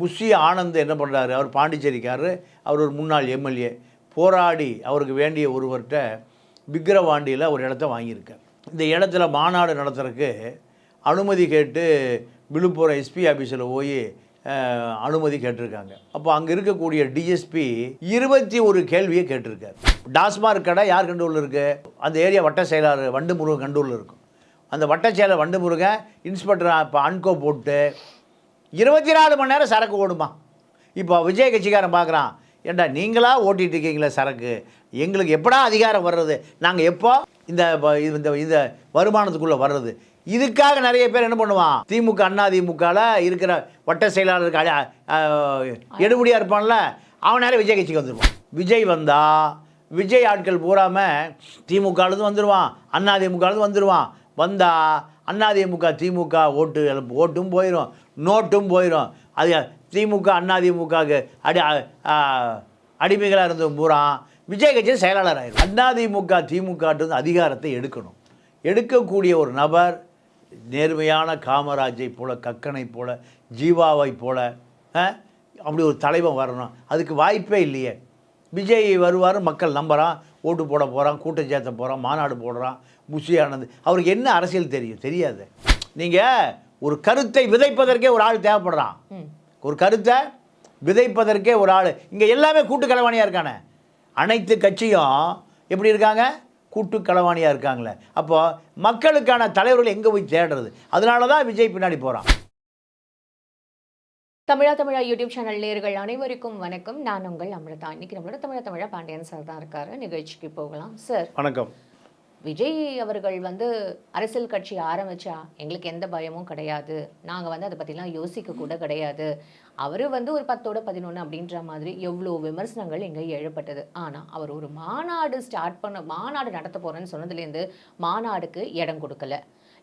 Bussy Anand என்ன பண்ணுறாரு அவர் பாண்டிச்சேரிக்காரர். அவர் ஒரு முன்னாள் எம்எல்ஏ. போராடி அவருக்கு வேண்டிய ஒருவர்கிட்ட விக்கிரவாண்டியில் ஒரு இடத்த வாங்கியிருக்கார். இந்த இடத்துல மாநாடு நடத்துறதுக்கு அனுமதி கேட்டு விழுப்புரம் எஸ்பி ஆஃபீஸில் போய் அனுமதி கேட்டிருக்காங்க. அப்போ அங்கே இருக்கக்கூடிய டிஎஸ்பி இருபத்தி ஒரு கேள்வியை கேட்டிருக்காரு. டாஸ்மார்க் கடை யார் கண்டூரில் இருக்குது அந்த ஏரியா வட்ட செயலாளர் வண்டு முருகன் கண்டூரில் இருக்கும். அந்த வட்ட செயலர் வண்டு முருகன் இன்ஸ்பெக்டர் இப்போ அன்கோ போட்டு இருபத்தி நாலு மணி நேரம் சரக்கு ஓடுமா? இப்போ விஜய் கட்சிக்காரன் பார்க்குறான் ஏண்டா நீங்களாக ஓட்டிகிட்டு இருக்கீங்களே சரக்கு? எங்களுக்கு எப்படா அதிகாரம் வர்றது? நாங்கள் எப்போ இந்த இந்த இந்த வருமானத்துக்குள்ளே வர்றது? இதுக்காக நிறைய பேர் என்ன பண்ணுவான்? திமுக அண்ணா திமுகவில் இருக்கிற வட்ட செயலாளருக்கு அடி- எடுபடியாக இருப்பான்ல அவன் நேரம் விஜய் கட்சிக்கு வந்துடுவான் விஜய் வந்தால் விஜய் ஆட்கள் பூராமல் திமுகலேருந்து வந்துடுவான் அண்ணா திமுகலேருந்து வந்துடுவான் வந்தால் அண்ணா திமுக திமுக ஓட்டு ஓட்டும் போயிடும் நோட்டும் போயிடும் அது திமுக அண்ணா திமுகவுக்கு அடி அடிமைகளாக இருந்த பூரா விஜய் கட்சி செயலாளர் ஆயிடும் அண்ணா திமுக அதிகாரத்தை எடுக்கணும். எடுக்கக்கூடிய ஒரு நபர் நேர்மையான காமராஜை போல கக்கனை போல ஜீவாவை போல அப்படி ஒரு தலைவன் வரணும். அதுக்கு வாய்ப்பே இல்லையே. விஜய் வருவார் மக்கள் நம்புகிறான் ஓட்டு போட போகிறான் கூட்டம் சேர்த்த போகிறான் மாநாடு போடுறான் புஷி அவருக்கு என்ன அரசியல் தெரியும்? தெரியாது. நீங்கள் ஒரு கருத்தை விதைப்பதற்கே ஒரு ஆள் தேவைப்படுறான். ஒரு கருத்தை விதைப்பதற்கே ஒரு ஆள். இங்கே எல்லாமே கூட்டு களவாணியாக இருக்கானே. அனைத்து கட்சியும் எப்படி இருக்காங்க? கூட்டு களவாணியாக இருக்காங்களே. அப்போ மக்களுக்கான தலைவர்கள் எங்கே போய் தேடுறது? அதனால தான் விஜய் பின்னாடி போகிறான் தமிழா தமிழா யூடியூப் சேனல் நேயர்கள் அனைவருக்கும் வணக்கம். நான் உங்கள் அமிர்தா. இன்னைக்கு நம்மளோட தமிழா தமிழா பாண்டியன் சார் தான் இருக்காரு. நிகழ்ச்சிக்கு போகலாம். சார் வணக்கம். விஜய் அவர்கள் வந்து அரசியல் கட்சி ஆரம்பிச்சா எங்களுக்கு எந்த பயமும் கிடையாது. நாங்கள் வந்து அதை பற்றிலாம் யோசிக்க கூட கிடையாது. அவர் வந்து ஒரு பத்தோட பதினொன்று அப்படின்ற மாதிரி எவ்வளோ விமர்சனங்கள் இங்கே எழுப்பட்டது. ஆனால் அவர் ஒரு மாநாடு ஸ்டார்ட் பண்ண மாநாடு நடத்த போகிறேன்னு சொன்னதுலேருந்து மாநாடுக்கு இடம் கொடுக்கல.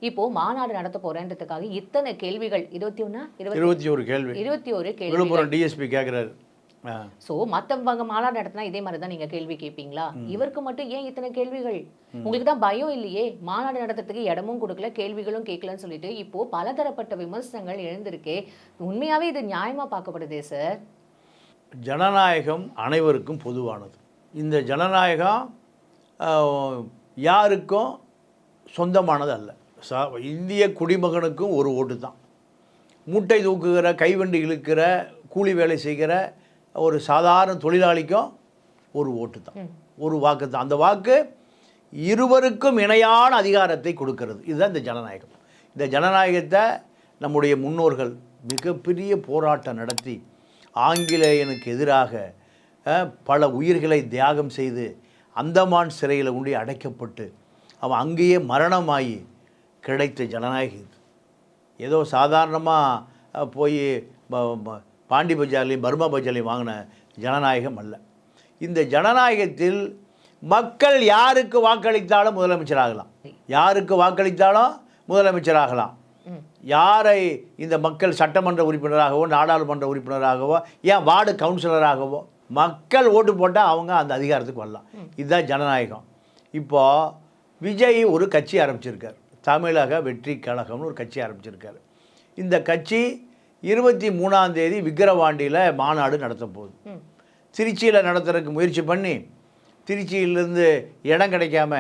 இப்போ மாநாடு நடத்த போறேன்றதுக்காக இத்தனை கேள்விகள் இருபத்தி ஒன்னா இருபத்தி இருபத்தி ஒரு கேள்வி. இருபத்தி ஒரு கேள்வி டிஎஸ்பி கேட்குறாரு சோ மத்தவங்க மாநாடு நடத்தினா இதே மாதிரி தான் நீங்க கேள்வி கேட்பீங்களா இவருக்கு மட்டும் ஏன் இத்தனை கேள்விகள்? உங்களுக்கு தான் பயம் இல்லையே? மாநாடு நடத்துறதுக்கு இடமும் கொடுக்கல கேள்விகளும் கேட்கலன்னு சொல்லிட்டு இப்போ பலதரப்பட்ட விமர்சனங்கள் எழுந்திருக்கே. உண்மையாவே இது நியாயமா பார்க்கப்படுதே சார் ஜனநாயகம் அனைவருக்கும் பொதுவானது. இந்த ஜனநாயகம் யாருக்கும் சொந்தமானது அல்ல. சா இந்திய குடிமகனுக்கும் ஒரு ஓட்டு தான் மூட்டை தூக்குகிற கைவண்டி இழுக்கிற கூலி வேலை செய்கிற ஒரு சாதாரண தொழிலாளிக்கும் ஒரு ஓட்டு தான். ஒரு வாக்கு தான். அந்த வாக்கு இருவருக்கும் இணையான அதிகாரத்தை கொடுக்கிறது. இதுதான் இந்த ஜனநாயகம். இந்த ஜனநாயகத்தை நம்முடைய முன்னோர்கள் மிகப்பெரிய போராட்டம் நடத்தி ஆங்கிலேயனுக்கு எதிராக பல உயிர்களை தியாகம் செய்து அந்தமான் சிறையில் உண்டி அடைக்கப்பட்டு அவன் அங்கேயே மரணமாகி கிடைத்த ஜனநாயகம் இது. ஏதோ சாதாரணமாக போய் பாண்டி பஜார்லையும் பர்மா பஜார்லையும் வாங்கின ஜனநாயகம் அல்ல. இந்த ஜனநாயகத்தில் மக்கள் யாருக்கு வாக்களித்தாலும் முதலமைச்சராகலாம். யாருக்கு வாக்களித்தாலும் முதலமைச்சராகலாம். யாரை இந்த மக்கள் சட்டமன்ற உறுப்பினராகவோ நாடாளுமன்ற உறுப்பினராகவோ ஏன் வார்டு கவுன்சிலராகவோ மக்கள் ஓட்டு போட்டால் அவங்க அந்த அதிகாரத்துக்கு வரலாம். இதுதான் ஜனநாயகம். இப்போது விஜய் ஒரு கட்சி ஆரம்பிச்சிருக்கார். தமிழக வெற்றி கழகம்னு ஒரு கட்சி ஆரம்பிச்சிருக்காரு. இந்த கட்சி இருபத்தி மூணாம் தேதி விக்கிரவாண்டியில் மாநாடு நடத்த போகுது. திருச்சியில் நடத்துறதுக்கு முயற்சி பண்ணி திருச்சியிலேருந்து இடம் கிடைக்காம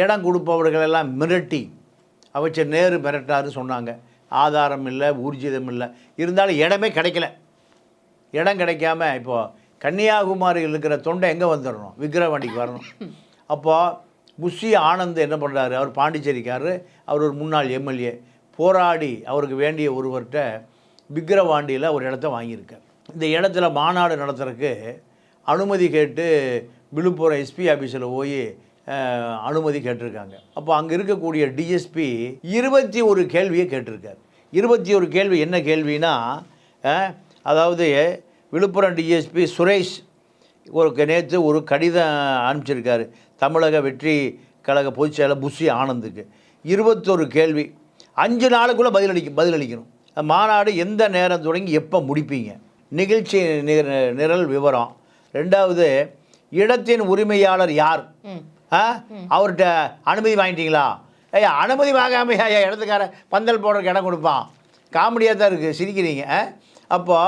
இடம் கொடுப்பவர்கள் எல்லாம் மிரட்டி அமைச்சர் நேரு மிரட்டாருன்னு சொன்னாங்க. ஆதாரம் இல்லை ஊர்ஜிதம் இல்லை. இருந்தாலும் இடமே கிடைக்கல. இடம் கிடைக்காம இப்போது கன்னியாகுமரியில் இருக்கிற தொண்டை எங்கே வந்துடணும்? விக்கிரவாண்டிக்கு வரணும். அப்போது புஷி ஆனந்த் என்ன பண்ணுறாரு அவர் பாண்டிச்சேரிக்காரரு. அவர் ஒரு முன்னாள் எம்எல்ஏ. போராடி அவருக்கு வேண்டிய ஒருவர்கிட்ட விக்கிரவாண்டியில் ஒரு இடத்த வாங்கியிருக்கேன். இந்த இடத்துல மாநாடு நடத்துறதுக்கு அனுமதி கேட்டு விழுப்புரம் எஸ்பி ஆஃபீஸில் போய் அனுமதி கேட்டிருக்காங்க. அப்போ அங்கே இருக்கக்கூடிய டிஎஸ்பி இருபத்தி ஒரு கேள்வியை கேட்டிருக்கார். இருபத்தி ஒரு கேள்வி என்ன கேள்வினா அதாவது விழுப்புரம் டிஎஸ்பி சுரேஷ் ஒரு நேற்று ஒரு கடிதம் அனுப்பிச்சிருக்காரு. தமிழக வெற்றி கழக பொதுச் செயலர் புஷி ஆனந்துக்கு. இருபத்தொரு கேள்வி. அஞ்சு நாளுக்குள்ளே பதிலளிக்க பதிலளிக்கணும். மாநாடு எந்த நேரம் தொடங்கி எப்போ முடிப்பீங்க? நிகழ்ச்சி நிர- நிரல் விவரம். ரெண்டாவது இடத்தின் உரிமையாளர் யார்? அவர்கிட்ட அனுமதி வாங்கிட்டீங்களா? ஐயா அனுமதி வாங்காம ஐயா இடத்துக்கார பந்தல் போடுறதுக்கு இடம் கொடுப்பான். காமெடியாக தான் இருக்குது சிரிக்கிறீங்க ஆ? அப்போ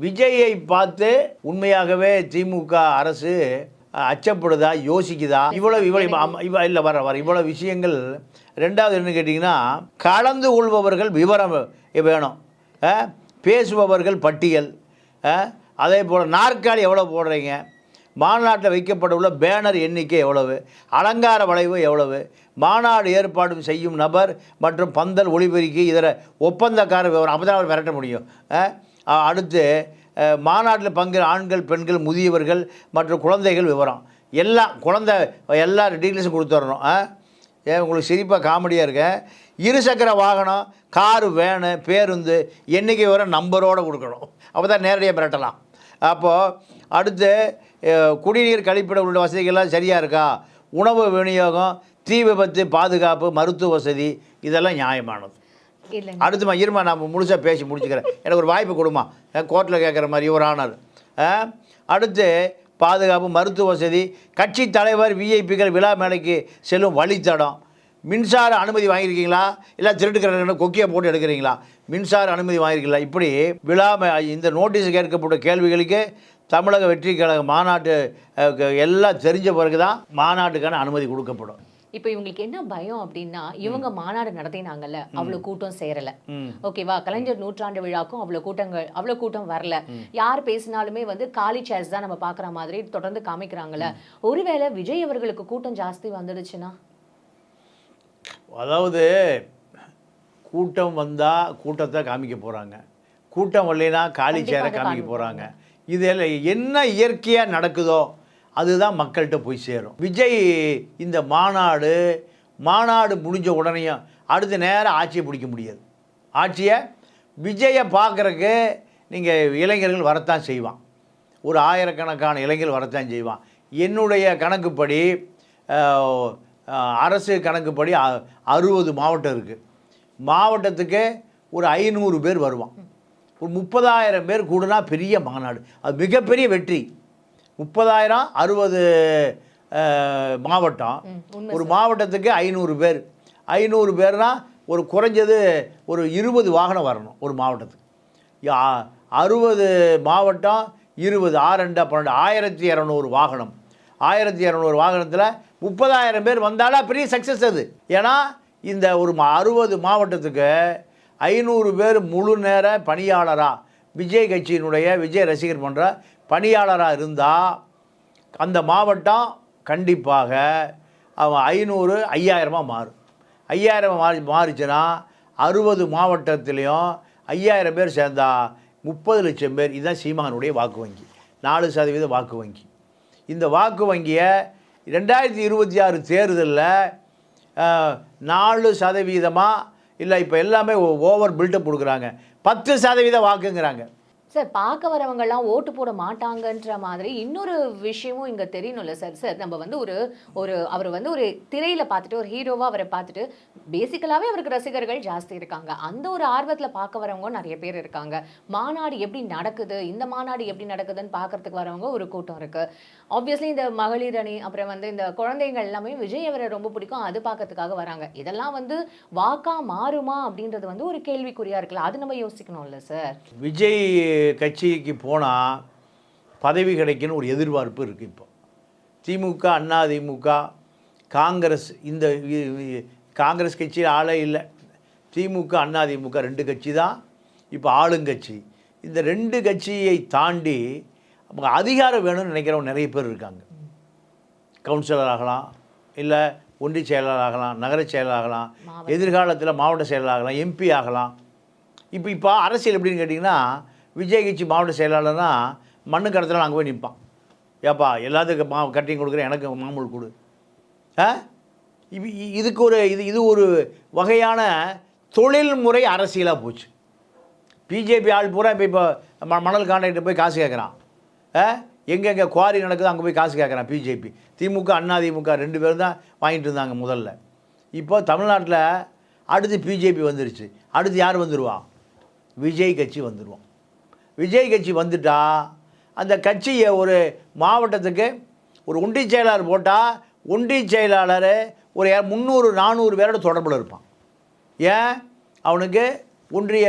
விஜயை பார்த்து உண்மையாகவே திமுக அரசு அச்சப்படுதா யோசிக்குதா? இவ்வளவு இவ்வளவு ஆமா, இல்லை வர வர இவ்வளவு விஷயங்கள். ரெண்டாவது என்ன கேட்டிங்கன்னா கலந்து கொள்பவர்கள் விவரம் வேணும். பேசுபவர்கள் பட்டியல். அதே போல் நாற்காலி எவ்வளோ போடுறீங்க? மாநாட்டில் வைக்கப்பட்டுள்ள பேனர் எண்ணிக்கை எவ்வளவு? அலங்கார வளைவு எவ்வளவு? மாநாடு ஏற்பாடு செய்யும் நபர் மற்றும் பந்தல் ஒளிபெருக்கி இதர ஒப்பந்தக்கார விவரம் அப்போ தான் அவர் மிரட்ட முடியும். அடுத்து மாநாட்டில் பங்கு ஆண்கள் பெண்கள் முதியவர்கள் மற்றும் குழந்தைகள் விவரம். எல்லாம் குழந்தை எல்லா டீட்டெயில்ஸும் கொடுத்துட்றணும் ஏன் உங்களுக்கு சிரிப்பாக காமெடியாக இருக்கேன் இருசக்கர வாகனம் காரு வேனு பேருந்து எண்ணிக்கை வர நம்பரோடு கொடுக்கணும். அப்போ தான் நேரடியாக மிரட்டலாம். அப்போது அடுத்து குடிநீர் கழிப்பிட உள்ள வசதிகள்லாம் சரியாக இருக்கா? உணவு விநியோகம் தீ விபத்து பாதுகாப்பு மருத்துவ வசதி இதெல்லாம் நியாயமானது. அடுத்துமா இருமா நான் முழுசாக பேசி முடிச்சுக்கிறேன். எனக்கு ஒரு வாய்ப்பு கொடுமா. கோர்ட்டில் கேட்குற மாதிரி ஒரு ஆனர். அடுத்து பாதுகாப்பு மருத்துவ வசதி கட்சி தலைவர் விஐபிகள் விழா மேடைக்கு செல்லும் வழித்தடம் மின்சார அனுமதி வாங்கியிருக்கீங்களா? இல்லை திருட்டுக்கிறேன் கொக்கியை போட்டு எடுக்கிறீங்களா? மின்சார அனுமதி வாங்கியிருக்கீங்களா? இப்படி விழா மே- இந்த நோட்டீஸ் கேட்கப்பட்ட கேள்விகளுக்கு தமிழக வெற்றி கழக மாநாட்டு எல்லாம் தெரிஞ்ச பிறகு தான் மாநாட்டுக்கான அனுமதி கொடுக்கப்படும். இப்போ இவங்களுக்கு என்ன பயம் அப்படின்னா இவங்க மாநாடு நடத்தினாங்கல்ல அவ்வளவு கூட்டம் சேரல. ஓகேவா? கலைஞர் நூற்றாண்டு விழாக்கும் அவ்வளவு கூட்டங்கள் அவ்வளவு கூட்டம் வரல. யார் பேசினாலுமே வந்து காலி சேர்ஸ் தான் நம்ம பாக்குற மாதிரி தொடர்ந்து காமிக்கிறாங்கல்ல. ஒருவேளை விஜய் அவர்களுக்கு கூட்டம் ஜாஸ்தி வந்துடுச்சுன்னா? அதாவது கூட்டம் வந்தால் கூட்டத்தை காமிக்க போகிறாங்க கூட்டம் வரலைன்னா காலி சேரை காமிக்க. போகிறாங்க இதில் என்ன இயற்கையாக நடக்குதோ அதுதான் மக்கள்கிட்ட போய் சேரும். விஜய் இந்த மாநாடு மாநாடு முடிஞ்ச உடனேயும் அடுத்த நேரம் ஆட்சியை பிடிக்க முடியாது. ஆட்சியை விஜயை பார்க்குறக்கு நீங்கள் இளைஞர்கள் வரத்தான் செய்வான். ஒரு ஆயிரக்கணக்கான இளைஞர்கள் வரத்தான் செய்வான். என்னுடைய கணக்குப்படி அரசு கணக்குப்படி அ- அறுபது மாவட்டம் இருக்குது மாவட்டத்துக்கு ஒரு ஐநூறு பேர் வருவான். ஒரு முப்பதாயிரம் பேர் கூடுனா பெரிய மாநாடு. அது மிகப்பெரிய வெற்றி. முப்பதாயிரம் அறுபது மாவட்டம். ஒரு மாவட்டத்துக்கு ஐநூறு பேர். ஐநூறு பேர்னா ஒரு குறைஞ்சது ஒரு இருபது வாகனம் வரணும் ஒரு மாவட்டத்துக்கு. அறுபது மாவட்டம் இருபது ஆறண்டா பன்னெண்டு ஆயிரத்தி இரநூறு வாகனம். ஆயிரத்தி இரநூறு வாகனத்தில் முப்பதாயிரம் பேர் வந்தாலே பெரிய சக்ஸஸ் அது. ஏன்னா இந்த ஒரு மா- அறுபது மாவட்டத்துக்கு ஐநூறு பேர் முழு நேர பணியாளராக விஜய் கட்சியினுடைய விஜய் ரசிகர் மன்ற பணியாளராக இருந்தால் அந்த மாவட்டம் கண்டிப்பாக அவன் ஐநூறு ஐயாயிரமாக மாறும். ஐயாயிரம் மாறி மாறிச்சுன்னா அறுபது மாவட்டத்திலையும் ஐயாயிரம் பேர் சேர்ந்தா முப்பது லட்சம் பேர். இதுதான் சீமானுடைய வாக்கு வங்கி. நாலு சதவீத வாக்கு வங்கி. இந்த வாக்கு வங்கியை ரெண்டாயிரத்தி இருபத்தி ஆறு தேர்தலில் நாலு சதவீதமாக இல்லை இப்போ எல்லாமே ஓவர் பில்டப் கொடுக்குறாங்க. பத்து சதவீத வாக்குங்கிறாங்க. சார் பார்க்க வரவங்கெல்லாம் ஓட்டு போட மாட்டாங்கன்ற மாதிரி இன்னொரு விஷயமும் இங்கே தெரியணும்ல சார். சார் நம்ம வந்து ஒரு ஒரு அவர் வந்து ஒரு திரையில் பார்த்துட்டு ஒரு ஹீரோவாக அவரை பார்த்துட்டு பேசிக்கலாகவே அவருக்கு ரசிகர்கள் ஜாஸ்தி இருக்காங்க. அந்த ஒரு ஆர்வத்தில் பார்க்க வரவங்க நிறைய பேர் இருக்காங்க. மாநாடு எப்படி நடக்குது இந்த மாநாடு எப்படி நடக்குதுன்னு பார்க்கறதுக்கு வரவங்க ஒரு கூட்டம் இருக்குது ஆப்வியஸ்லி இந்த மகளிர் அணி அப்புறம் வந்து இந்த குழந்தைகள் எல்லாமே விஜய் அவரை ரொம்ப பிடிக்கும். அது பார்க்கறதுக்காக வராங்க. இதெல்லாம் வந்து வாக்கா மாறுமா அப்படின்றது வந்து ஒரு கேள்விக்குறியாக இருக்குல்ல. அது நம்ம யோசிக்கணும்ல சார். விஜய் கட்சிக்கு போனால் பதவி கிடைக்குன்னு ஒரு எதிர்பார்ப்பு இருக்குது இப்போ. திமுக அண்ணா திமுக காங்கிரஸ் இந்த காங்கிரஸ் கட்சி ஆளே இல்லை. திமுக அண்ணா திமுக ரெண்டு கட்சி தான். இப்போ ஆளுங்கட்சி. இந்த ரெண்டு கட்சியை தாண்டி அவங்க அதிகாரம் வேணும்னு நினைக்கிறவங்க நிறைய பேர் இருக்காங்க. கவுன்சிலர் ஆகலாம் இல்லை ஒன்றிய செயலாளர் ஆகலாம் நகர செயலாளர் ஆகலாம் எதிர்காலத்தில் மாவட்ட செயலாளர் ஆகலாம் எம்பி ஆகலாம். இப்போ இப்போ அரசியல் எப்படின்னு கேட்டிங்கன்னா விஜய் கட்சி மாவட்ட செயலாளர்னா மண்ணு கடத்தில் அங்கே போய் நிற்பான். ஏப்பா எல்லாத்துக்கும் மா கட்டிங் கொடுக்குறேன் எனக்கு மாமூல் கொடு. ஆ? இது இ- இதுக்கு ஒரு இது இது ஒரு வகையான தொழில்முறை அரசியலாக போச்சு. பிஜேபி ஆள் பூரா இப்போ இப்போ ம மணல் கான்ட்ராக்டர் போய் காசு கேட்குறான் ஆ? எங்கெங்கே குவாரி நடக்குது அங்கே போய் காசு கேட்குறான் பிஜேபி. திமுக அண்ணா திமுக ரெண்டு பேரும் தான் வாங்கிட்டு இருந்தாங்க முதல்ல. இப்போ தமிழ்நாட்டில் அடுத்து பிஜேபி வந்துருச்சு. அடுத்து யார் வந்துடுவா விஜய் கட்சி வந்துடுவான் விஜய் கட்சி வந்துட்டா அந்த கட்சியை ஒரு மாவட்டத்துக்கு ஒரு ஒன்றிய செயலாளர் போட்டால் ஒன்றிய செயலாளர் ஒரு முந்நூறு நானூறு பேரோட தொடர்பில் இருப்பான். ஏன்? அவனுக்கு ஒன்றிய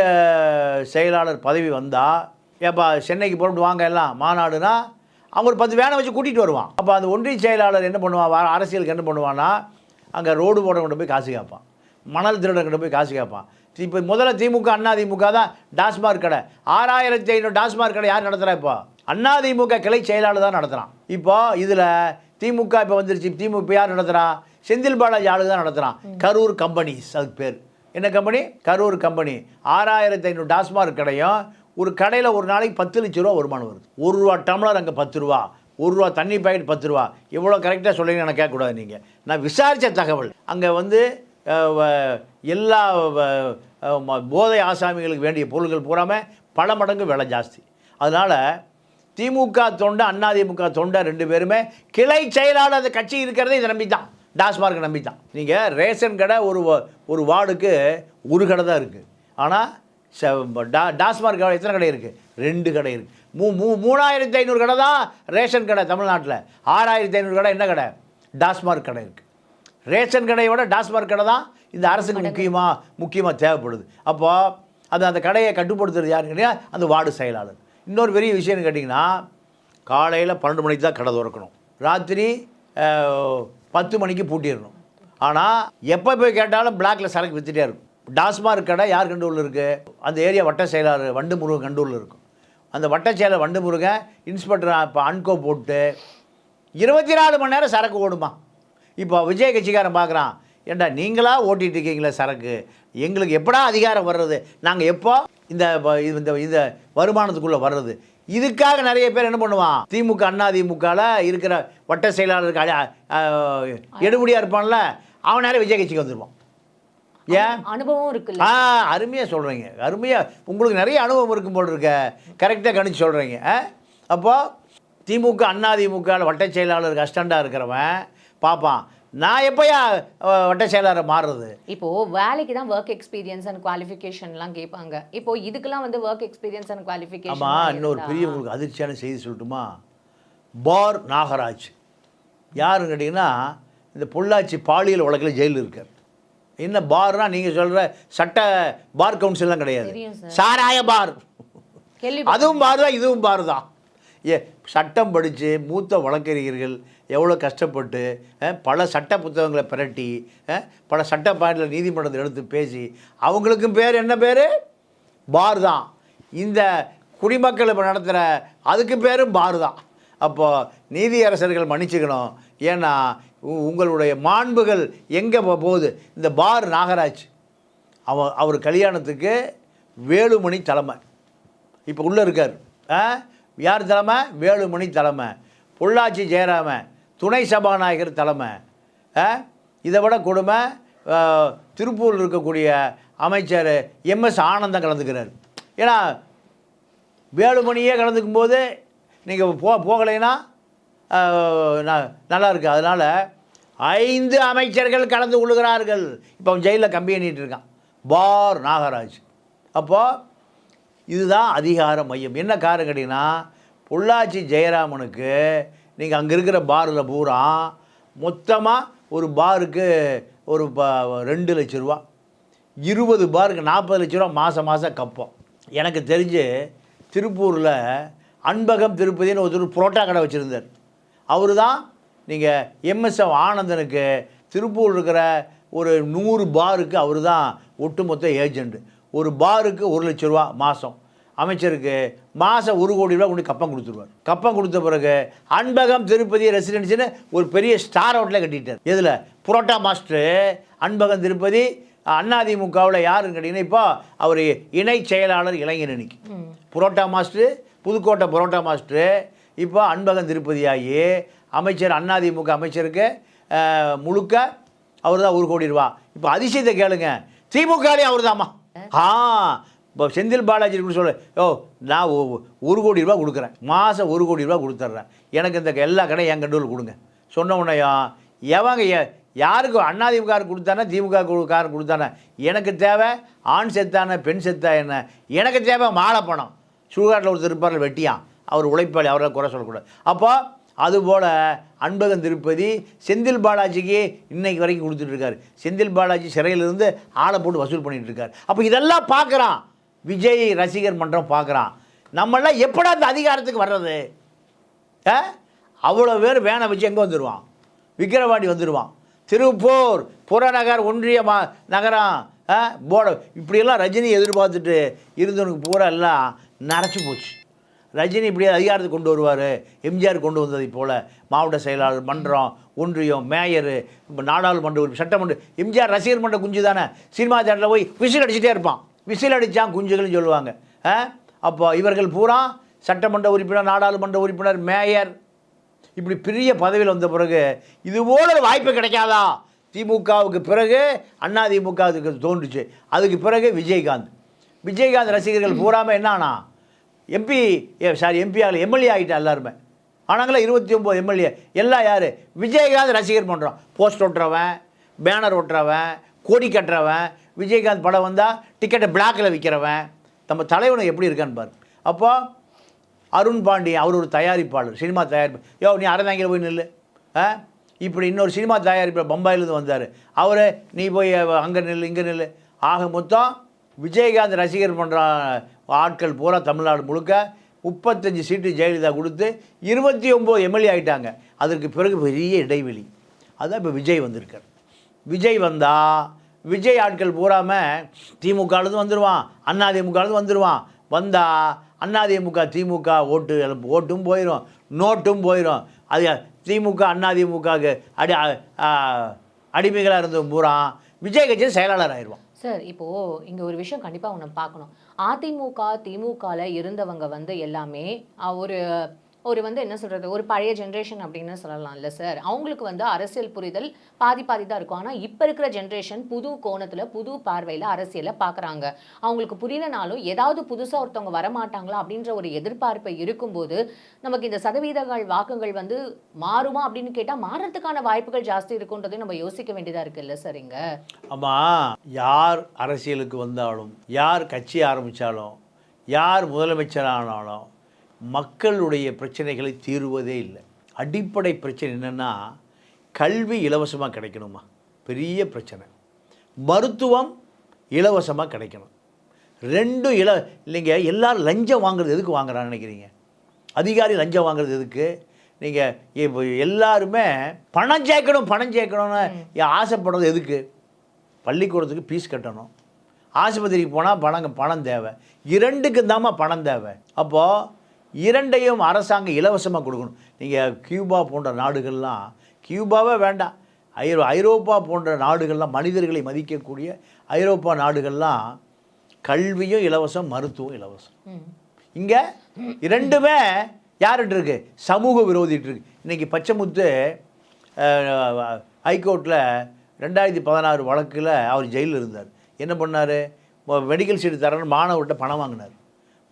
செயலாளர் பதவி வந்தால் ஏப்பா சென்னைக்கு போட்டு வாங்க எல்லாம் மாநாடுனா அவங்க ஒரு பத்து வேனை வச்சு கூட்டிகிட்டு வருவான். அப்போ அந்த ஒன்றிய செயலாளர் என்ன பண்ணுவான்? வா- அரசியலுக்கு என்ன பண்ணுவான்னா அங்கே ரோடு போடுறவங்கிட்ட போய் காசு கேட்பான். மணல் திருடங்கிட்ட போய் காசு கேட்பான். இப்போ முதல்ல திமுக அண்ணா திமுக தான் டாஸ்மார்க் கடை. ஆறாயிரத்தி ஐநூறு டாஸ்மார்க் கடை யார் நடத்துகிறா இப்போ? அண்ணா திமுக கிளை செயலாளர் தான் நடத்துகிறான் இப்போ இதில் திமுக இப்போ வந்துருச்சு. திமுக யார் நடத்துகிறான் செந்தில் பாலாஜி ஆளு தான் நடத்துகிறான் கரூர் கம்பெனிஸ் அதுக்கு பேர். என்ன கம்பெனி? கரூர் கம்பெனி. ஆறாயிரத்தி ஐநூறு டாஸ்மார்க் கடையும் ஒரு கடையில் ஒரு நாளைக்கு பத்து லட்ச ரூபா வருமானம் வருது. ஒரு ரூபா டம்ளர் அங்கே பத்து ரூபா. ஒரு ரூபா தண்ணி பாக்கெட் பத்து ரூபா. இவ்வளோ கரெக்டாக சொல்லுங்க எனக்கு கேட்கக்கூடாது நீங்கள் நான் விசாரித்த தகவல். அங்கே வந்து எல்லா ம- போதை ஆசாமிகளுக்கு வேண்டிய பொருள்கள் பூராமல் பல மடங்கு விலை ஜாஸ்தி. அதனால் திமுக தொண்டை அதிமுக தொண்டை ரெண்டு பேருமே கிளை செயலாளர் அந்த கட்சி இருக்கிறதே இதை நம்பி தான் டாஸ்மார்க்கை நம்பி தான் நீங்கள் ரேஷன் கடை ஒரு ஒரு வார்டுக்கு ஒரு கடை தான் இருக்குது ஆனால் ச- டா டாஸ்மார்க் கடை எத்தனை கடை இருக்குது ரெண்டு கடை இருக்குது மூ மூ மூணாயிரத்தி ஐநூறு கடை தான் ரேஷன் கடை தமிழ்நாட்டில். ஆறாயிரத்தி ஐநூறு கடை என்ன கடை? டாஸ்மார்க் கடை இருக்குது ரேஷன் கடையோட டாஸ்மார்க் கடை தான் இந்த அரசுக்கு முக்கியமாக முக்கியமாக தேவைப்படுது. அப்போ அது அந்த கடையை கட்டுப்படுத்துறது யாருன்னு கேட்டீங்கன்னா அந்த வார்டு செயலாளர். இன்னொரு பெரிய விஷயம்னு கேட்டிங்கன்னா காலையில் பன்னெண்டு மணிக்கு தான் கடை திறக்கணும். ராத்திரி பத்து மணிக்கு பூட்டிடணும். ஆனால் எப்போ போய் கேட்டாலும் பிளாக்ல சரக்கு வித்துட்டே இருக்கும். டாஸ்மார்க் கடை யார் கண்டூரில் இருக்குது அந்த ஏரியா வட்ட செயலாளர் வண்டு முருகன் கண்டூரில் இருக்கும். அந்த வட்ட செயலர் வண்டு முருகன் இன்ஸ்பெக்டர் இப்போ அன்கோ போட்டு இருபத்தி நாலு மணி நேரம் சரக்கு ஓடுமா? இப்போ விஜய் கட்சிக்காரன் பார்க்குறான் ஏண்டா நீங்களா ஓட்டிகிட்டு இருக்கீங்களே சரக்கு? எங்களுக்கு எப்படா அதிகாரம் வர்றது? நாங்கள் எப்போ இந்த இந்த இந்த வருமானத்துக்குள்ளே வர்றது? இதுக்காக நிறைய பேர் என்ன பண்ணுவான்? திமுக அண்ணா திமுகவில் இருக்கிற வட்ட செயலாளருக்கு எடுபடியாக இருப்பான்ல அவன் நேரம் விஜய் கட்சிக்கு வந்துடுவான் ஏன்? ஆ அனுபவம் இருக்குல்ல. அருமையாக சொல்கிறீங்க அருமையாக உங்களுக்கு நிறைய அனுபவம் இருக்கும் போல் இருக்க. கரெக்டாக கணிச்சு சொல்கிறீங்க அப்போது திமுக அண்ணா திமுக வட்ட செயலாளருக்கு அஸ்டண்டாக இருக்கிறவன் பார்ப்பான் நான் எப்போயா வட்ட செயலாளரை மாறுறது? இப்போ வேலைக்கு தான் ஒர்க் எக்ஸ்பீரியன்ஸ் அண்ட் குவாலிஃபிகேஷன்லாம் கேட்பாங்க இப்போ இதுக்கெல்லாம் வந்து ஒர்க் எக்ஸ்பீரியன்ஸ் அண்ட் குவாலிஃபிகேஷன் ஆமாம் இன்னொரு பெரிய உங்களுக்கு அதிர்ச்சியான செய்தி சொல்லட்டுமா? பார் நாகராஜ். யாருன்னு கேட்டிங்கன்னா இந்த பொள்ளாச்சி பாலியல் வழக்கில் ஜெயிலில் இருக்கார். என்ன பார்னா நீங்கள் சொல்கிற சட்ட பார் கவுன்சில்லாம் கிடையாது. சாராய பார். அதுவும் பார் தான் இதுவும் பார் தான். ஏ சட்டம் படித்து மூத்த வழக்கறிஞர்கள் எவ்வளோ கஷ்டப்பட்டு பல சட்ட புத்தகங்களை பிரட்டி பல சட்ட பாயிண்டில் நீதிமன்றத்தில் எடுத்து பேசி அவங்களுக்கும் பேர் என்ன பேர்? பார் தான். இந்த குடிமக்கள் இப்போ நடத்துகிற அதுக்கு பேரும் பார் தான். அப்போது நீதியரசர்கள் மன்னிச்சுக்கணும். ஏன்னா உ- உங்களுடைய மாண்புகள் எங்கே போகுது? இந்த பார் நாகராஜ் அவ அவர் கல்யாணத்துக்கு வேலுமணி தலைமை. இப்போ உள்ளே இருக்கார். ஆ யார் தலைமை? வேலுமணி தலைமை. பொள்ளாச்சி ஜெயராம துணை சபாநாயகர் தலைமை இதை விட கொடுமை திருப்பூரில் இருக்கக்கூடிய அமைச்சர் எம்எஸ் ஆனந்தம் கலந்துக்கிறார். ஏன்னா வேலுமணியே கலந்துக்கும் போது நீங்கள் போ போகலைன்னா ந- நல்லா இருக்குது அதனால் ஐந்து அமைச்சர்கள் கலந்து கொள்கிறார்கள் இப்போ அவன் ஜெயிலில் கம்பி எண்ணிட்டு இருக்கான். பார் நாகராஜ். அப்போது இதுதான் அதிகார மையம். என்ன காரணம் கேட்டிங்கன்னா பொள்ளாச்சி ஜெயராமனுக்கு நீங்கள் அங்கே இருக்கிற பாரில் பூரா மொத்தமாக ஒரு பாருக்கு ஒரு ப ரெண்டு லட்ச ரூபா. இருபது பாருக்கு நாற்பது லட்ச ரூபா மாதம் மாதம் கப்போம். எனக்கு தெரிஞ்சு திருப்பூரில் அன்பகம் திருப்பதின்னு ஒருத்தர் புரோட்டா கடை வச்சுருந்தார். அவர் தான் நீங்கள் எம்எஸ்எம் ஆனந்தனுக்கு திருப்பூர் இருக்கிற ஒரு நூறு பாருக்கு அவர் தான் ஒட்டுமொத்த ஏஜெண்ட்டு ஒரு பாருக்கு ஒரு லட்ச ரூபா மாதம் அமைச்சருக்கு மாதம் ஒரு கோடி ரூபா கொண்டு கப்பம் கொடுத்துருவார். கப்பம் கொடுத்த பிறகு அன்பகம் திருப்பதி ரெசிடென்சின்னு ஒரு பெரிய ஸ்டார் ஹோட்டலே கட்டிட்டார். எதில்? புரோட்டா மாஸ்டரு அன்பகம் திருப்பதி அதிமுகவில் யாருன்னு கேட்டிங்கன்னா இப்போ அவர் இணை செயலாளர் இளைஞர் அணிக்கு புரோட்டா மாஸ்டரு புதுக்கோட்டை புரோட்டா மாஸ்டரு இப்போ அன்பகம் திருப்பதி ஆகி அமைச்சர் அதிமுக அமைச்சருக்கு முழுக்க அவர் தான் ஒரு கோடி ரூபா. இப்போ அதிசயத்தை கேளுங்க. திமுகலே அவர் தாம்மா ஆ இப்போ செந்தில் பாலாஜி கூட சொல்ல ஓ நான் ஒரு கோடி ரூபா கொடுக்குறேன். மாதம் ஒரு கோடி ரூபா கொடுத்துட்றேன். எனக்கு இந்த எல்லா கடையும் என் கண்டூரில் கொடுங்க. சொன்ன உடனேயும் எவங்க எ- யாருக்கு அதிமுக கொடுத்தானே திமுக கு- காரன் கொடுத்தானே? எனக்கு தேவை ஆண் செத்தான பெண் செத்தா என்ன? எனக்கு தேவை மாலை பணம். சுடுகாட்டில் ஒருத்தர் இருப்பார் வெட்டியான். அவர் உழைப்பாளி அவரை குறை சொல்லக்கூடாது. அப்போ அதுபோல் அன்பகம் திருப்பதி செந்தில் பாலாஜிக்கு இன்னைக்கு வரைக்கும் கொடுத்துட்ருக்காரு செந்தில் பாலாஜி சிறையிலிருந்து ஆளை போட்டு வசூல் பண்ணிகிட்டு இருக்கார். அப்போ இதெல்லாம் பார்க்குறான். விஜய் ரசிகர் மன்றம் பார்க்குறான். நம்மளாம் எப்படா அந்த அதிகாரத்துக்கு வர்றது? ஆ? அவ்வளோ பேர் வேனை வச்சு எங்கே வந்துடுவான் விக்கிரவாண்டி வந்துடுவான் திருப்பூர் புறநகர் ஒன்றிய மா நகரம் ஆ? போட இப்படியெல்லாம் ரஜினி எதிர்பார்த்துட்டு இருந்தவனுக்கு பூரா எல்லாம் நரைச்சி போச்சு. ரஜினி இப்படி அதிகாரத்துக்கு கொண்டு வருவார். எம்ஜிஆர் கொண்டு வந்ததை போல் மாவட்ட செயலாளர் மன்றம் ஒன்றியம் மேயர் இப்போ நாடாளுமன்ற சட்டமன்றம் சட்டமன்ற எம்ஜிஆர் ரசிகர் மன்ற குஞ்சு தானே? சினிமா தேட்டரில் போய் விசில் அடிச்சுட்டே இருப்பான். விசில் அடித்தான் குஞ்சுகள்னு சொல்லுவாங்க. ஆ? அப்போ இவர்கள் பூரா சட்டமன்ற உறுப்பினர் நாடாளுமன்ற உறுப்பினர் மேயர். இப்படி பெரிய பதவியில் வந்த பிறகு இது போல ஒரு வாய்ப்பு கிடைக்காதா? திமுகவுக்கு பிறகு அண்ணா திமுகவுக்கு தோன்றுச்சு. அதுக்கு பிறகு விஜயகாந்த். விஜயகாந்த் ரசிகர்கள் பூராம என்னன்னா எம்பி சாரி எம்பி ஆகல எம்எல்ஏ ஆகிட்டா எல்லாருமே. ஆனாங்களா இருபத்தி ஒம்பது எம்எல்ஏ எல்லாம் யார்? விஜயகாந்த் ரசிகர் பண்ணுறோம் போஸ்ட் ஒட்டுறவன் பேனர் ஒட்டுறவன் கொடி கட்டுறவன் விஜயகாந்த் படம் வந்தால் டிக்கெட்டை பிளாக்கில் விற்கிறவன் நம்ம தலைவனை எப்படி இருக்கான்னு பாரு. அப்போ அருண் பாண்டியன் அவர் ஒரு தயாரிப்பாளர் சினிமா தயாரிப்பு. யோ நீ அறந்தாங்கில் போய் நில்லு. ஆ? இப்படி இன்னொரு சினிமா தயாரிப்பாளர் பம்பாயிலேருந்து வந்தார். அவர் நீ போய் அங்கே நில்லு இங்கே நில்லு. ஆக மொத்தம் விஜயகாந்த் ரசிகர் பண்ணுற ஆட்கள் பூரா தமிழ்நாடு முழுக்க முப்பத்தஞ்சு சீட்டு ஜெயலலிதா கொடுத்து இருபத்தி ஒம்பது எம்எல்ஏ ஆகிட்டாங்க அதற்கு பிறகு பெரிய இடைவெளி. அதான் இப்போ விஜய் வந்திருக்கார். விஜய் வந்தால் விஜய் ஆட்கள் பூராமல் திமுகலேருந்து வந்துடுவான் அண்ணாதிமுகலேருந்து வந்துடுவான் வந்தால் அண்ணா திமுக திமுக ஓட்டு ஓட்டும் போயிடும் நோட்டும் போயிடும் அது திமுக அண்ணாதிமுகவுக்கு அடி அடிமைகளாக இருந்த பூரா விஜய் கட்சி செயலாளர் ஆயிடுவான். சார் இப்போது இங்கே ஒரு விஷயம் கண்டிப்பாக ஒன்று பார்க்கணும். அதிமுக திமுகவில் இருந்தவங்க வந்து எல்லாமே ஒரு ஒரு வந்து என்ன சொல்கிறது ஒரு பழைய ஜென்ரேஷன் அப்படின்னு சொல்லலாம்ல சார் அவங்களுக்கு வந்து அரசியல் புரிதல் பாதி பாதி தான் இருக்கும். ஆனால் இப்போ இருக்கிற ஜென்ரேஷன் புது கோணத்தில் புது பார்வையில் அரசியலை பார்க்குறாங்க அவங்களுக்கு புரியலனாலும் ஏதாவது புதுசாக ஒருத்தவங்க வரமாட்டாங்களா அப்படின்ற ஒரு எதிர்பார்ப்பை இருக்கும்போது நமக்கு இந்த சதவீதங்கள் வாக்குகள் வந்து மாறுமா அப்படின்னு கேட்டால் மாறுறதுக்கான வாய்ப்புகள் ஜாஸ்தி இருக்குன்றதையும் நம்ம யோசிக்க வேண்டியதாக இருக்குது இல்லை சார் இங்கே? ஆமாம் யார் அரசியலுக்கு வந்தாலும் யார் கட்சி ஆரம்பித்தாலும் யார் முதலமைச்சர் ஆனாலும் மக்களுடைய பிரச்சனைகளை தீர்வதே இல்லை. அடிப்படை பிரச்சனை என்னென்னா கல்வி இலவசமாக கிடைக்கணுமா? பெரிய பிரச்சனை. மருத்துவம் இலவசமாக கிடைக்கணும். ரெண்டும் இல இல்லைங்க எல்லாரும் லஞ்சம் வாங்குறது எதுக்கு வாங்குறான்னு நினைக்கிறீங்க? அதிகாரி லஞ்சம் வாங்குறது எதுக்கு? நீங்கள் இப்போ எல்லாருமே பணம் சேர்க்கணும் பணம் சேர்க்கணும்னு ஆசைப்படுறது எதுக்கு? பள்ளிக்கூடத்துக்கு ஃபீஸ் கட்டணும். ஆஸ்பத்திரிக்கு போனால் பணம் பணம் தேவை. இரண்டுக்கும் தாம்மா பணம் தேவை. அப்போது இரண்டையும் அரசாங்கம் இலவசமாக கொடுக்கணும். நீங்கள் கியூபா போன்ற நாடுகள்லாம் கியூபாவே வேண்டாம். ஐரோ ஐரோப்பா போன்ற நாடுகள்லாம் மனிதர்களை மதிக்கக்கூடிய ஐரோப்பா நாடுகள்லாம் கல்வியும் இலவசம் மருத்துவம் இலவசம். இங்கே இரண்டுமே யார்கிட்ட இருக்கு? சமூக விரோதிட்டு இருக்கு. இன்னைக்கு பச்சைமுத்து ஹைகோர்ட்டில் ரெண்டாயிரத்தி பதினாறு வழக்கில் அவர் ஜெயிலில் இருந்தார். என்ன பண்ணார்? மெடிக்கல் சீட்டு தரேன்னு மாணவர்கிட்ட பணம் வாங்கினார்.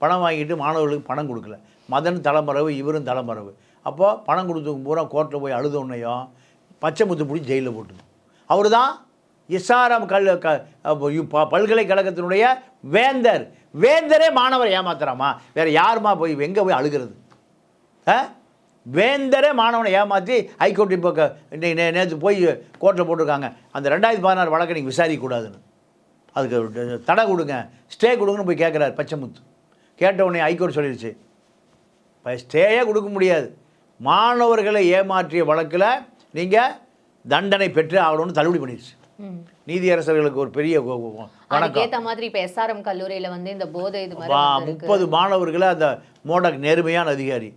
பணம் வாங்கிட்டு மாணவர்களுக்கு பணம் கொடுக்கல. மதன் தலைமறைவு இவரும் தலைமறைவு. அப்போது பணம் கொடுத்தவங்க பூரா கோர்ட்டில் போய் அழுத பச்சை முத்து பிடிச்சி ஜெயிலில் போட்டுது. அவர் தான் எஸ்ஆர்எம் கல் க ப- பல்கலைக்கழகத்தினுடைய வேந்தர். வேந்தரே மாணவரை ஏமாத்துறாமா? வேறு யாருமா போய் எங்கே போய் அழுகிறது? ஆ? வேந்தரே மாணவனை ஏமாற்றி ஹைகோர்ட் இப்போ நேற்று போய் கோர்ட்டில் போட்டிருக்காங்க. அந்த ரெண்டாயிரத்தி பதினாறு வழக்கை நீங்கள் விசாரிக்கக்கூடாதுன்னு அதுக்கு தடை கொடுங்க. ஸ்டே கொடுங்கன்னு போய் கேட்குறாரு பச்சைமுத்து கேட்ட உடனே ஹைகோர்ட் சொல்லிடுச்சு இப்போ ஸ்டேயே கொடுக்க முடியாது. மாணவர்களை ஏமாற்றிய வழக்கில் நீங்கள் தண்டனை பெற்று ஆகணும்னு தள்ளுபடி பண்ணிடுச்சு நீதியரசர்களுக்கு ஒரு பெரிய வணக்கம். மாதிரி இப்ப எஸ்ஆர்எம் கல்லூரியில வந்து இந்த போதை இது. முப்பது மாணவர்களை அந்த மோடக் நேர்மையான அதிகாரி?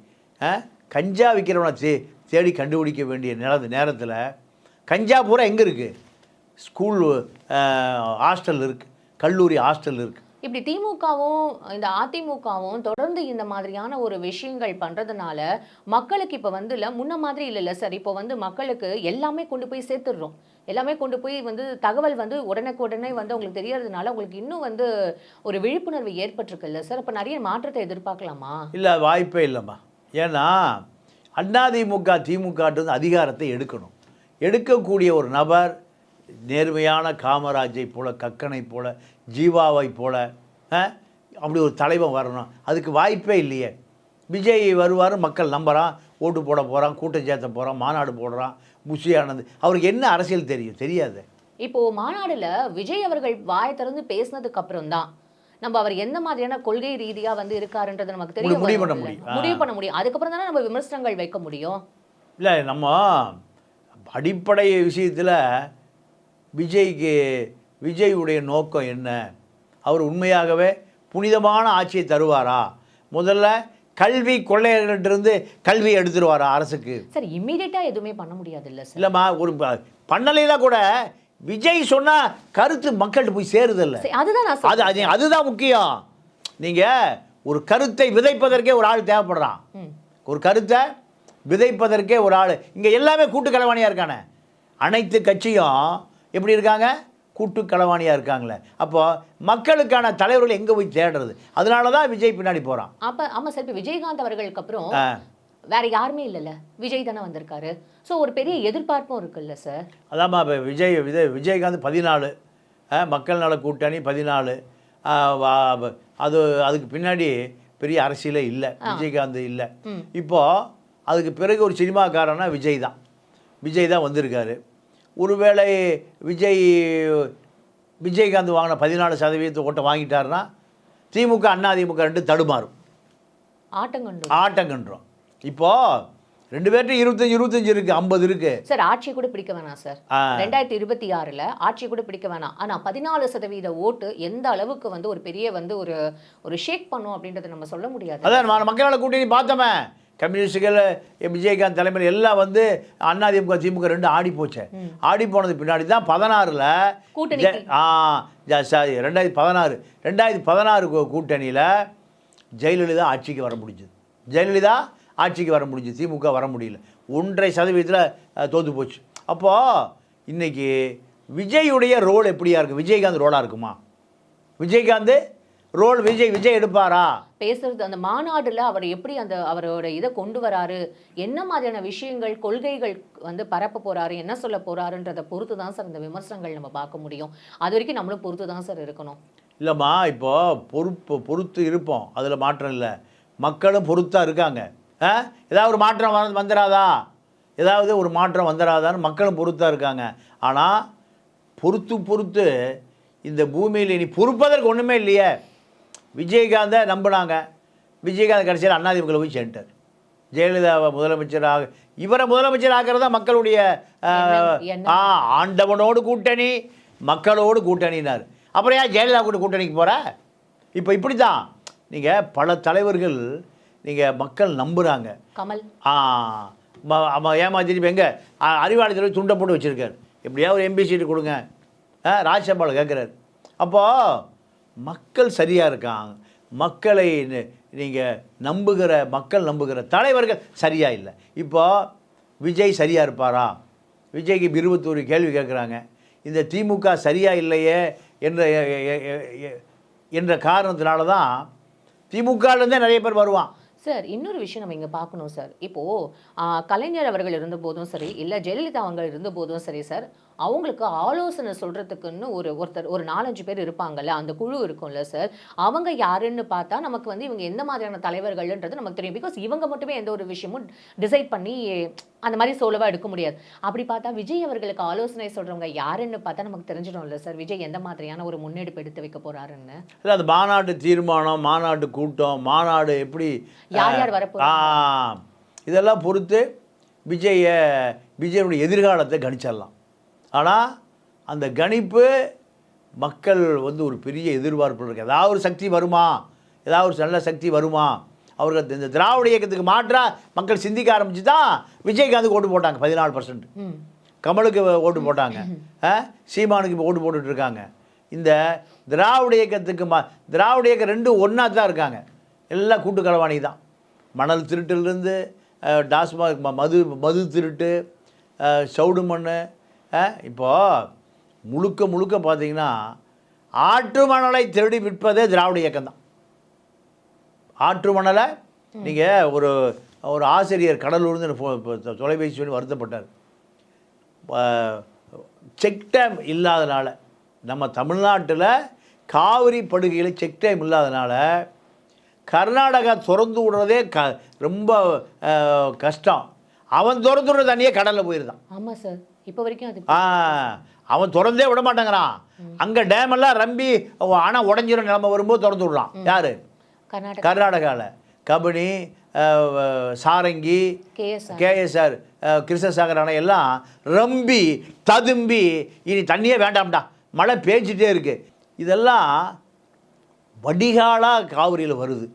கஞ்சா விற்கிறவனை தேடி கண்டுபிடிக்க வேண்டிய நேர நேரத்தில் கஞ்சா பூரா எங்கே இருக்குது ஸ்கூல் ஹாஸ்டல் இருக்குது கல்லூரி ஹாஸ்டல் இருக்குது இப்படி திமுகவும் இந்த அதிமுகவும் தொடர்ந்து இந்த மாதிரியான ஒரு விஷயங்கள் பண்ணுறதுனால மக்களுக்கு இப்போ வந்து இல்லை முன்ன மாதிரி இல்லைல்ல சார். இப்போ வந்து மக்களுக்கு எல்லாமே கொண்டு போய் சேர்த்துடுறோம். எல்லாமே கொண்டு போய் வந்து தகவல் வந்து உடனுக்குடனே வந்து உங்களுக்கு தெரியறதுனால உங்களுக்கு இன்னும் வந்து ஒரு விழிப்புணர்வு ஏற்பட்டிருக்குல்ல சார். இப்போ நிறைய மாற்றத்தை எதிர்பார்க்கலாமா? இல்லை வாய்ப்பே இல்லைம்மா. ஏன்னா அதிமுக திமுக அதிகாரத்தை எடுக்கணும். எடுக்கக்கூடிய ஒரு நபர் நேர்மையான காமராஜை போல கக்கனை போல ஜீவாவை போல அப்படி ஒரு தலைவன் வரணும். அதுக்கு வாய்ப்பே இல்லையே. விஜய் வருவார் மக்கள் நம்புறான். ஓட்டு போட போகிறான் கூட்டம் சேர்த்த போகிறான் மாநாடு போடுறான் புஷி ஆனந்த் அவருக்கு என்ன அரசியல் தெரியும்? தெரியாது. இப்போ மாநாடுல விஜய் அவர்கள் வாய் திறந்து பேசினதுக்கு அப்புறம் தான் நம்ம அவர் எந்த மாதிரியான கொள்கை ரீதியா வந்து இருக்காருன்றது நமக்கு தெரிய முடிவு பண்ண. முடியும். முடிவு பண்ண முடியும். அதுக்கப்புறம் தானே நம்ம விமர்சனங்கள் வைக்க முடியும்? இல்லை நம்ம அடிப்படை விஷயத்தில் விஜய்க்கு விஜயுடைய நோக்கம் என்ன? அவர் உண்மையாகவே புனிதமான ஆட்சியை தருவாரா? முதல்ல கல்வி கொள்ளையர்கிட்டிருந்து கல்வியை எடுத்துருவாரா அரசுக்கு? சார் இம்மீடியட்டா எதுவுமே பண்ண முடியாது இல்ல சார். இல்லைம்மா ஒரு பண்ணலைன்னா கூட விஜய் சொன்னா கருத்து மக்கள்கிட்ட போய் சேருதில்ல. சரி, அதுதான் அது. அது அதுதான் முக்கியம். நீங்கள் ஒரு கருத்தை விதைப்பதற்கே ஒரு ஆள் தேவைப்படுறான். ஒரு கருத்தை விதைப்பதற்கே ஒரு ஆள். இங்கே எல்லாமே கூட்டு களவாணியாக இருக்கானே. அனைத்து கட்சியும் எப்படி இருக்காங்க? கூட்டு களவாணியாக இருக்காங்களே. அப்போ மக்களுக்கான தலைவர்கள் எங்கே போய் தேடுறது? அதனால தான் விஜய் பின்னாடி போகிறான் அப்ப ஆமா சார் இப்ப விஜயகாந்த் அவர்களுக்கு அப்புறம் வேற யாருமே இல்லைல்ல. விஜய் தானே வந்திருக்காரு. சோ ஒரு பெரிய எதிர்பார்ப்பும் இருக்குல்ல சார்? அதாம்மா இப்போ விஜய் விஜய் விஜயகாந்த் பதினாலு மக்கள் நல கூட்டணி பதினாலு அது அதுக்கு பின்னாடி பெரிய அரசியலே இல்லை. விஜயகாந்த் இல்லை. ம். இப்போ அதுக்கு பிறகு ஒரு சினிமாக்காரனா விஜய் தான். விஜய் தான் வந்திருக்காரு. ஒருவேளை விஜய் விஜயகாந்த் வாங்கின பதினாலு சதவீதத்தை ஓட்டை வாங்கிட்டாருன்னா திமுக அண்ணா திமுக ரெண்டு தடுமாறும். ஆட்டங்கண்டு ஆட்டங்கன்றோம் இப்போ ரெண்டு பேர்ட்டும் இருபத்தஞ்சி இருபத்தஞ்சி இருக்குது ஐம்பது இருக்குது சார் ஆட்சி கூட பிடிக்க வேணாம் சார். ரெண்டாயிரத்தி இருபத்தி ஆறுல ஆட்சி கூட பிடிக்க வேணாம். ஆனா பதினாலு சதவீத ஓட்டு எந்த அளவுக்கு வந்து ஒரு பெரிய வந்து ஒரு ஒரு ஷேக் பண்ணும் அப்படின்றத நம்ம சொல்ல முடியாது. அதான் ம- மக்கள் நல கூட்டணி பார்த்தோமே. கம்யூனிஸ்டுகள் விஜயகாந்த் தலைமையில் எல்லாம் வந்து அண்ணா திமுக திமுக ரெண்டு ஆடி போச்சு. ஆடி போனது பின்னாடி தான் பதினாறில் ரெண்டாயிரத்தி பதினாறு. ரெண்டாயிரத்தி பதினாறு கூட்டணியில் ஜெயலலிதா ஆட்சிக்கு வர முடிஞ்சது. ஜெயலலிதா ஆட்சிக்கு வர முடிஞ்சது. திமுக வர முடியல. ஒன்றரை சதவீதத்தில் தோற்று போச்சு. அப்போது இன்னைக்கு விஜயுடைய ரோல் எப்படியா இருக்குது விஜயகாந்த் ரோலாக இருக்குமா? விஜயகாந்த் ரோல் விஜய் விஜய் எடுப்பாரா? பேசுறது அந்த மாநாடுல அவர் எப்படி அந்த அவரோட இதை கொண்டு வராரு? என்ன மாதிரியான விஷயங்கள் கொள்கைகள் வந்து பரப்ப போறாரு? என்ன சொல்ல போறாருன்றத பொறுத்து தான் சார் இந்த விமர்சனங்கள் நம்ம பார்க்க முடியும். அது வரைக்கும் நம்மளும் பொறுத்து தான் சார் இருக்கணும். இல்லைம்மா இப்போ பொறுப்பு பொறுத்து இருப்போம். அதில் மாற்றம் இல்லை. மக்களும் பொறுத்தாக இருக்காங்க. ஆ? ஏதாவது ஒரு மாற்றம் வந்து வந்துடாதா ஏதாவது ஒரு மாற்றம் வந்துடாதான்னு மக்களும் பொறுத்தாக இருக்காங்க. ஆனால் பொறுத்து பொறுத்து இந்த பூமியில் இனி பொறுப்பதற்கு ஒன்றுமே இல்லையே. விஜயகாந்தை நம்பினாங்க. விஜயகாந்த் கடைசியில் அண்ணாதிமுக போய் சேர்ந்துட்டார். ஜெயலலிதாவை முதலமைச்சராக இவரை முதலமைச்சர் ஆக்கிறதா மக்களுடைய ஆண்டவனோடு கூட்டணி மக்களோடு கூட்டணினார். அப்புறம் ஏன் ஜெயலலிதா கூட கூட்டணிக்கு போகிற இப்போ இப்படி தான் நீங்கள் பல தலைவர்கள் நீங்கள் மக்கள் நம்புகிறாங்க கமல். ஆ ம- ஆமாம் ஏமாத்திட்டு எங்கே? அறிவாலயத்தில் துண்டை போட்டு வச்சுருக்காரு. எப்படியா ஒரு எம்பி சீட்டு கொடுங்க. ராஜ்யசபாவில் கேட்குறாரு அப்போது மக்கள் சரியாக இருக்காங்க. மக்களை நீங்கள் நம்புகிற மக்கள் நம்புகிற தலைவர்கள் சரியாக இல்லை. இப்போ விஜய் சரியாக இருப்பாரா? விஜய்க்கு இருபத்தோரு கேள்வி கேட்குறாங்க இந்த திமுக சரியாக இல்லையே என்ற என்ற காரணத்தினால தான் திமுகலேருந்தே நிறைய பேர் வருவான். சார் இன்னொரு விஷயம் நம்ம இங்கே பார்க்கணும் சார். இப்போது கலைஞர் அவர்கள் இருந்த போதும் சரி இல்லை ஜெயலலிதா அவங்க இருந்த போதும் சரி சார் அவங்களுக்கு ஆலோசனை சொல்றதுக்குன்னு ஒரு ஒருத்தர் ஒரு நாலஞ்சு பேர் இருப்பாங்கல்ல அந்த குழு இருக்கும்ல சார் அவங்க யாருன்னு பார்த்தா நமக்கு வந்து இவங்க எந்த மாதிரியான தலைவர்கள்ன்றது நமக்கு தெரியும். பிகாஸ் இவங்க மட்டுமே எந்த ஒரு விஷயமும் டிசைட் பண்ணி அந்த மாதிரி சோலவா எடுக்க முடியாது. அப்படி பார்த்தா விஜய் அவர்களுக்கு ஆலோசனை சொல்றவங்க யாருன்னு பார்த்தா நமக்கு தெரிஞ்சிடும்ல சார் விஜய் எந்த மாதிரியான ஒரு முன்னெடுப்பு எடுத்து வைக்க போறாருன்னு? இல்லை அந்த மாநாட்டு தீர்மானம் மாநாட்டு கூட்டம் மாநாடு எப்படி யார் யார் வரப்போறாங்க? ஆ இதெல்லாம் பொறுத்து விஜய விஜயனுடைய எதிர்காலத்தை கணிச்சிடலாம். ஆனால் அந்த கணிப்பு மக்கள் வந்து ஒரு பெரிய எதிர்பார்ப்பு இருக்கு. ஏதாவது ஒரு சக்தி வருமா? ஏதாவது ஒரு நல்ல சக்தி வருமா? அவர்கள் இந்த திராவிட இயக்கத்துக்கு மாற்றா மக்கள் சிந்திக்க ஆரம்பிச்சு தான் விஜயகாந்துக்கு ஓட்டு போட்டாங்க பதினாலு பர்சன்ட் கமலுக்கு ஓட்டு போட்டாங்க? சீமானுக்கு இப்போ ஓட்டு போட்டுட்டு இருக்காங்க. இந்த திராவிட இயக்கத்துக்கு மா திராவிட இயக்கம் ரெண்டும் ஒன்றா தான் இருக்காங்க. எல்லாம் கூட்டு களவாணி தான். மணல் திருட்டிலிருந்து டாஸ்மாக் மது மது திருட்டு சவுடு மண் இப்போது முழுக்க முழுக்க பார்த்தீங்கன்னா ஆற்று மணலை திருடி விற்பதே திராவிட இயக்கம் தான் ஆற்று மணலை நீங்கள் ஒரு ஒரு ஆசிரியர் கடலூர்ந்து தொலைபேசி சொல்லி வருத்தப்பட்டார். செக் டேம் இல்லாதனால நம்ம தமிழ்நாட்டில் காவிரி படுகையில் செக் டேம் இல்லாதனால கர்நாடகா திறந்து விடுறதே க ரொம்ப கஷ்டம். அவன் திறந்து விடுற தண்ணியே கடலில் போயிருந்தான் ஆமாம் சார். இப்போ வரைக்கும் அது அவன் திறந்தே விட மாட்டேங்கிறான் அங்கே டேம் எல்லாம் ரம்பி ஆனால் உடஞ்சிரும் நிலைமை வரும்போது திறந்து விடுறான் யாரு? கர்நாடகா. கர்நாடகாவில் கபினி அஹ், சாரங்கி கேஎஸ்ஆர் கேஎஸ்ஆர் கிருஷ்ணசாகர் அணை எல்லாம் ரம்பி ததும்பி இனி தண்ணியே வேண்டாம்டா. மழை பேஞ்சிட்டே இருக்கு. இதெல்லாம் வடிகாலாக காவிரியில் வருது.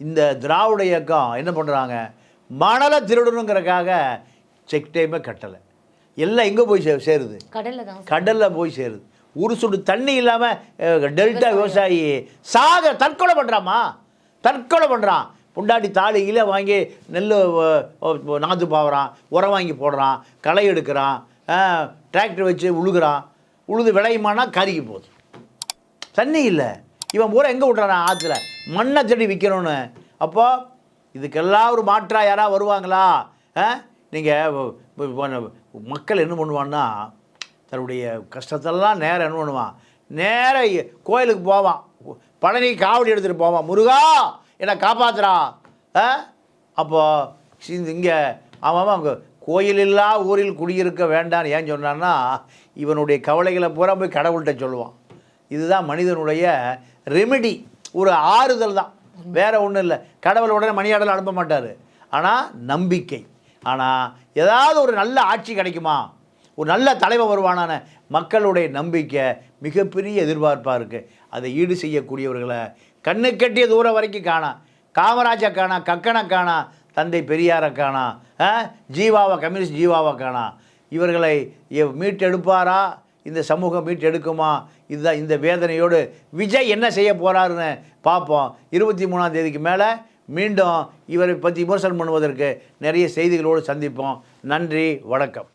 இந்த திராவிட இயக்கம் என்ன பண்ணுறாங்க மணலை திருடணுங்கிறக்காக செக் டைமே கட்டலை. எல்லாம் எங்கே போய் சே சேருது? கடல்ல தான் கடலில் போய் சேருது. ஒரு சுடு தண்ணி இல்லாமல் டெல்டா விவசாயி சாக தற்கொலை பண்ணுறாமா தற்கொலை பண்ணுறான் புண்டாட்டி தாலி கீழே வாங்கி நெல் நாற்று பாவுறான் உரம் வாங்கி போடுறான் களை எடுக்கிறான் டிராக்டர் வச்சு உழுகுறான். உழுது விளையுமானா கருகி போகுது. தண்ணி இல்லை. இவன் பூரா எங்கே விட்றான் ஆற்றுல மண்ணை தேடி விற்கணும்னு அப்போ இதுக்கெல்லாம் ஒரு மாற்றா யாராவது வருவாங்களா? நீங்கள் மக்கள் என்ன பண்ணுவான்னா தன்னுடைய கஷ்டத்தெல்லாம் நேரம் என்ன பண்ணுவான்? நேராக கோயிலுக்கு போவான். பழனி காவடி எடுத்துகிட்டு போவான். முருகா என்னை காப்பாத்துறா ஆ? அப்போ இங்கே ஆமாம் அங்கே கோயிலில்லா ஊரில் குடியிருக்க வேண்டான்னு ஏன் சொன்னான்னா இவனுடைய கவலைகளை பூரா போய் கடவுள்கிட்ட சொல்லுவான். இதுதான் மனிதனுடைய ரெமெடி ஒரு ஆறுதல் தான். வேற ஒன்றும் இல்லை. கடவுள் உடனே மணியாடல் அனுப்ப மாட்டார். ஆனால் நம்பிக்கை. ஆனால் ஏதாவது ஒரு நல்ல ஆட்சி கிடைக்குமா? ஒரு நல்ல தலைவர் வருவானான மக்களுடைய நம்பிக்கை மிகப்பெரிய எதிர்பார்ப்பாக இருக்குது அதை ஈடு செய்யக்கூடியவர்களை கண்ணு கட்டிய தூரம் வரைக்கும் காணா. காமராஜை காணா கக்கனை காணா தந்தை பெரியாரை காணா ஆ? ஜீவாவை கம்யூனிஸ்ட் ஜீவாவை காணா. இவர்களை மீட்டெடுப்பாரா? இந்த சமூகம் மீட்டெடுக்குமா? இதுதான் இந்த வேதனையோடு. விஜய் என்ன செய்ய போகிறாருன்னு பார்ப்போம். இருபத்தி மூணாம் தேதிக்கு மேலே மீண்டும் இவரை பற்றி விமர்சனம் பண்ணுவதற்கு நிறைய செய்திகளோடு சந்திப்போம். நன்றி வணக்கம்.